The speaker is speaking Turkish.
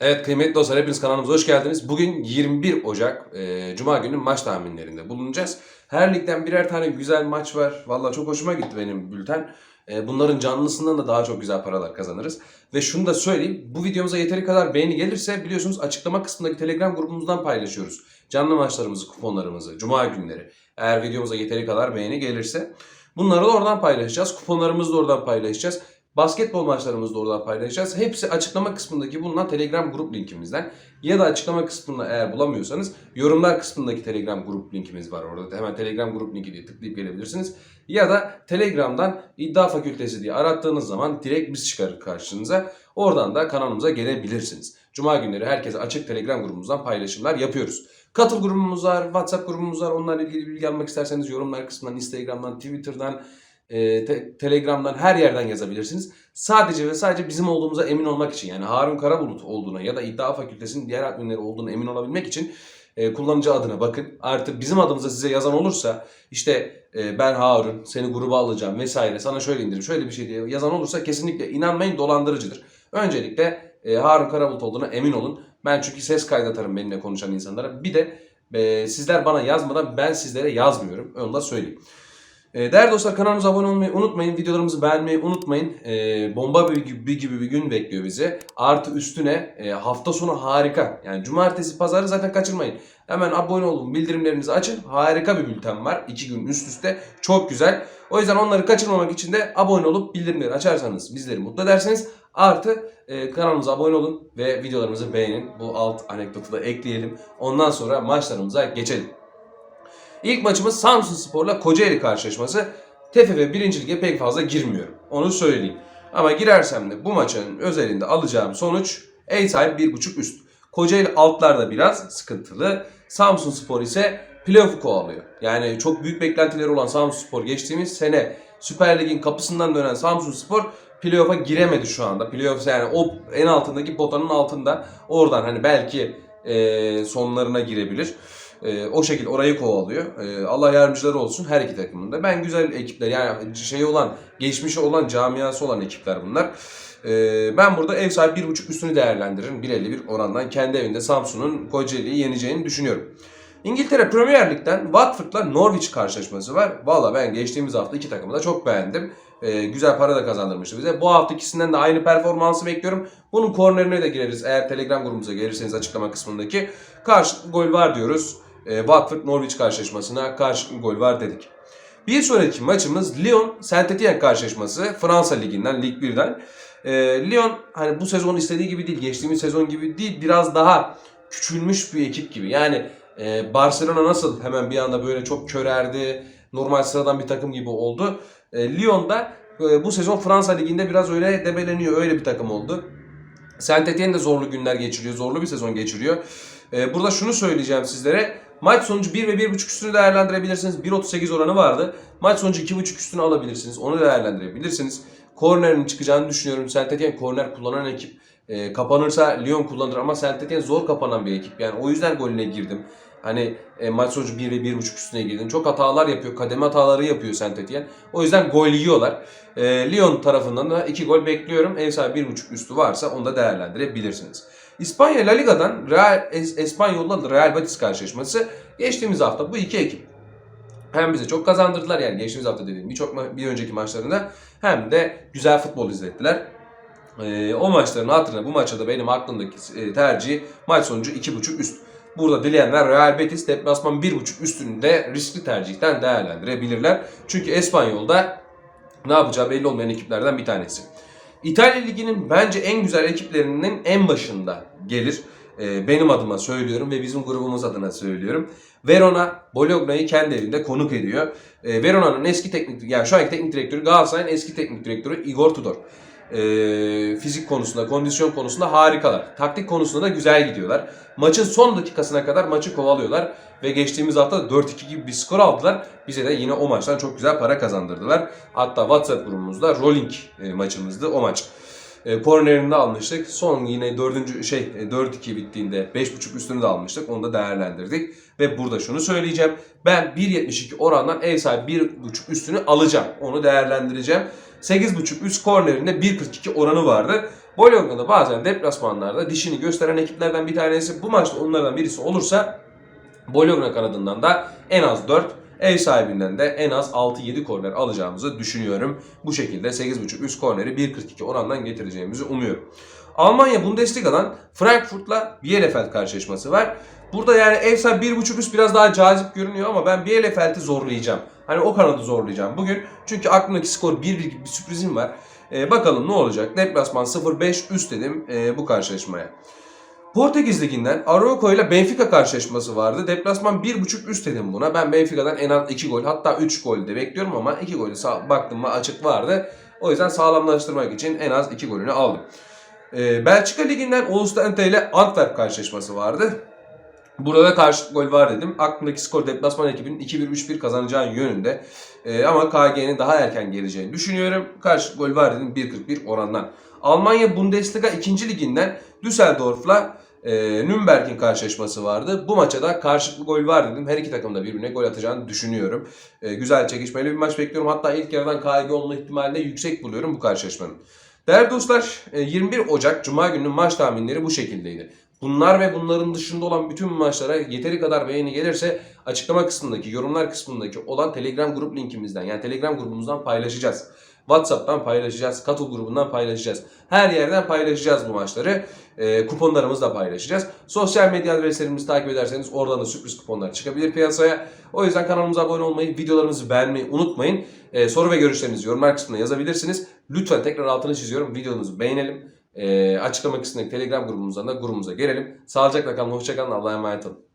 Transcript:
Evet kıymetli dostlar hepiniz kanalımıza hoş geldiniz. Bugün 21 Ocak e, Cuma günü maç tahminlerinde bulunacağız. Her ligden birer tane güzel maç var. Vallahi çok hoşuma gitti benim bülten. E, bunların canlısından da daha çok güzel paralar kazanırız. Ve şunu da söyleyeyim. Bu videomuza yeteri kadar beğeni gelirse biliyorsunuz açıklama kısmındaki Telegram grubumuzdan paylaşıyoruz. Canlı maçlarımızı, kuponlarımızı, Cuma günleri. Eğer videomuza yeteri kadar beğeni gelirse. Bunları da oradan paylaşacağız. Kuponlarımızı da oradan paylaşacağız. Basketbol maçlarımızı da oradan paylaşacağız. Hepsi açıklama kısmındaki bulunan Telegram grup linkimizden. Ya da açıklama kısmında eğer bulamıyorsanız yorumlar kısmındaki Telegram grup linkimiz var orada. Hemen Telegram grup linki diye tıklayıp gelebilirsiniz. Ya da Telegram'dan iddia fakültesi diye arattığınız zaman direkt biz çıkarır karşınıza. Oradan da kanalımıza gelebilirsiniz. Cuma günleri herkese açık Telegram grubumuzdan paylaşımlar yapıyoruz. Katıl grubumuz var, WhatsApp grubumuz var. Onlarla ilgili bilgi almak isterseniz yorumlar kısmından, Instagram'dan, Twitter'dan, e, te- Telegram'dan her yerden yazabilirsiniz. Sadece ve sadece bizim olduğumuza emin olmak için yani Harun Karabulut olduğuna ya da İddia Fakültesinin diğer adminleri olduğuna emin olabilmek için e, kullanıcı adına bakın. Artı bizim adımıza size yazan olursa işte e, ben Harun seni gruba alacağım vesaire sana şöyle indirim şöyle bir şey diye yazan olursa kesinlikle inanmayın dolandırıcıdır. Öncelikle e, Harun Karabulut olduğuna emin olun. Ben çünkü ses kaydatarım benimle konuşan insanlara. Bir de e, sizler bana yazmadan ben sizlere yazmıyorum. Onu da söyleyeyim. E, değerli dostlar kanalımıza abone olmayı unutmayın. Videolarımızı beğenmeyi unutmayın. E, bomba bir, gibi, gibi bir gün bekliyor bizi. Artı üstüne e, hafta sonu harika. Yani cumartesi pazarı zaten kaçırmayın. Hemen abone olun bildirimlerinizi açın. Harika bir bülten var. iki gün üst üste. Çok güzel. O yüzden onları kaçırmamak için de abone olup bildirimleri açarsanız bizleri mutlu edersiniz. Artı e, kanalımıza abone olun ve videolarımızı beğenin. Bu alt anekdotu da ekleyelim. Ondan sonra maçlarımıza geçelim. İlk maçımız Samsun Spor'la Kocaeli karşılaşması. TFF birinci lige pek fazla girmiyorum. Onu söyleyeyim. Ama girersem de bu maçın özelinde alacağım sonuç sahibi 1.5 üst. Kocaeli altlarda biraz sıkıntılı. Samsun Spor ise playoff'u kovalıyor. Yani çok büyük beklentileri olan Samsun Spor geçtiğimiz sene Süper Lig'in kapısından dönen Samsun Spor playoff'a giremedi şu anda. Playoff yani o en altındaki potanın altında. Oradan hani belki e, sonlarına girebilir. E, o şekilde orayı kovalıyor. E, Allah yardımcıları olsun her iki takımın da. Ben güzel ekipler yani şey olan, geçmişi olan, camiası olan ekipler bunlar. E, ben burada ev sahibi 1.5 üstünü değerlendiririm. 1.51 orandan kendi evinde Samsun'un Kocaeli'yi yeneceğini düşünüyorum. İngiltere Premier Lig'den Watford'la Norwich karşılaşması var. Valla ben geçtiğimiz hafta iki takımı da çok beğendim. Ee, güzel para da kazandırmıştı bize. Bu hafta ikisinden de aynı performansı bekliyorum. Bunun kornerine de gireriz eğer Telegram grubumuza gelirseniz açıklama kısmındaki. Karşılıklı gol var diyoruz. Ee, Watford Norwich karşılaşmasına karşılıklı gol var dedik. Bir sonraki maçımız Lyon Saint Etienne karşılaşması. Fransa Ligi'nden, Lig 1'den. Ee, Lyon hani bu sezon istediği gibi değil, geçtiğimiz sezon gibi değil. Biraz daha küçülmüş bir ekip gibi. Yani e, Barcelona nasıl hemen bir anda böyle çok körerdi, normal sıradan bir takım gibi oldu. E, Lyon da e, bu sezon Fransa Ligi'nde biraz öyle debeleniyor, öyle bir takım oldu. Saint Etienne de zorlu günler geçiriyor, zorlu bir sezon geçiriyor. E, burada şunu söyleyeceğim sizlere. Maç sonucu 1 ve 1.5 üstünü değerlendirebilirsiniz. 1.38 oranı vardı. Maç sonucu 2.5 üstünü alabilirsiniz. Onu değerlendirebilirsiniz. Kornerin çıkacağını düşünüyorum. Saint korner kullanan ekip. E, kapanırsa Lyon kullanır ama Saint Etienne zor kapanan bir ekip. Yani o yüzden golüne girdim. Hani e, maç sonucu 1 ve 1.5 üstüne girdin. Çok hatalar yapıyor. Kademe hataları yapıyor Saint Etienne. O yüzden gol yiyorlar. E, Lyon tarafından da 2 gol bekliyorum. Ev sahibi 1.5 üstü varsa onu da değerlendirebilirsiniz. İspanya La Liga'dan Real, es, Espanyol'la Real Betis karşılaşması. Geçtiğimiz hafta bu iki ekip hem bize çok kazandırdılar yani geçtiğimiz hafta dediğim birçok bir önceki maçlarında hem de güzel futbol izlettiler. Ee, o maçların hatırına bu maça da benim aklımdaki e, tercih maç sonucu 2.5 üst. Burada dileyenler Real Betis deplasman 1.5 üstünde riskli tercihten değerlendirebilirler. Çünkü Espanyol'da ne yapacağı belli olmayan ekiplerden bir tanesi. İtalya Ligi'nin bence en güzel ekiplerinin en başında gelir. Ee, benim adıma söylüyorum ve bizim grubumuz adına söylüyorum. Verona Bologna'yı kendi evinde konuk ediyor. Ee, Verona'nın eski teknik yani şu anki teknik direktörü Galatasaray'ın eski teknik direktörü Igor Tudor. Ee, fizik konusunda, kondisyon konusunda harikalar. Taktik konusunda da güzel gidiyorlar. Maçın son dakikasına kadar maçı kovalıyorlar ve geçtiğimiz hafta 4-2 gibi bir skor aldılar. Bize de yine o maçtan çok güzel para kazandırdılar. Hatta WhatsApp grubumuzda rolling e, maçımızdı o maç. E, kornerini de almıştık. Son yine dördüncü şey e, 4-2 bittiğinde 5.5 üstünü de almıştık. Onu da değerlendirdik. Ve burada şunu söyleyeceğim. Ben 1.72 orandan ev sahibi 1.5 üstünü alacağım. Onu değerlendireceğim. 8.5 üst kornerinde 1.42 oranı vardı. Bologna bazen deplasmanlarda dişini gösteren ekiplerden bir tanesi. Bu maçta onlardan birisi olursa Bologna kanadından da en az 4, ev sahibinden de en az 6-7 korner alacağımızı düşünüyorum. Bu şekilde 8.5 üst korneri 1.42 orandan getireceğimizi umuyorum. Almanya Bundesliga'dan Frankfurt'la Bielefeld karşılaşması var. Burada yani ev sahibi 1.5 üst biraz daha cazip görünüyor ama ben Bielefeld'i zorlayacağım. Hani o kanadı zorlayacağım bugün. Çünkü aklımdaki skor 1-1 gibi bir sürprizim var. Ee, bakalım ne olacak. Deplasman 0-5 üst dedim ee, bu karşılaşmaya. Portekiz Ligi'nden Arauco ile Benfica karşılaşması vardı. Deplasman 1.5 üst dedim buna. Ben Benfica'dan en az 2 gol hatta 3 gol de bekliyorum ama 2 golü baktım mı açık vardı. O yüzden sağlamlaştırmak için en az 2 golünü aldım. Ee, Belçika Ligi'nden Oostende ile Antwerp karşılaşması vardı. Burada karşılık gol var dedim. Aklımdaki skor deplasman ekibinin 2-1-3-1 kazanacağı yönünde. Ee, ama KG'nin daha erken geleceğini düşünüyorum. Karşılık gol var dedim 1.41 orandan. Almanya Bundesliga 2. liginden Düsseldorf'la e, Nürnberg'in karşılaşması vardı. Bu maça da karşılıklı gol var dedim. Her iki takım da birbirine gol atacağını düşünüyorum. E, güzel çekişmeli bir maç bekliyorum. Hatta ilk yarıdan KG olma ihtimalini yüksek buluyorum bu karşılaşmanın. Değerli dostlar e, 21 Ocak Cuma gününün maç tahminleri bu şekildeydi. Bunlar ve bunların dışında olan bütün maçlara yeteri kadar beğeni gelirse açıklama kısmındaki, yorumlar kısmındaki olan Telegram grup linkimizden yani Telegram grubumuzdan paylaşacağız. WhatsApp'tan paylaşacağız, Katıl grubundan paylaşacağız. Her yerden paylaşacağız bu maçları. E, kuponlarımızı paylaşacağız. Sosyal medya adreslerimizi takip ederseniz oradan da sürpriz kuponlar çıkabilir piyasaya. O yüzden kanalımıza abone olmayı, videolarımızı beğenmeyi unutmayın. E, soru ve görüşlerinizi yorumlar kısmına yazabilirsiniz. Lütfen tekrar altını çiziyorum. Videomuzu beğenelim. E, açıklama kısmındaki Telegram grubumuzdan da grubumuza gelelim. Sağlıcakla kalın, hoşçakalın, Allah'a emanet olun.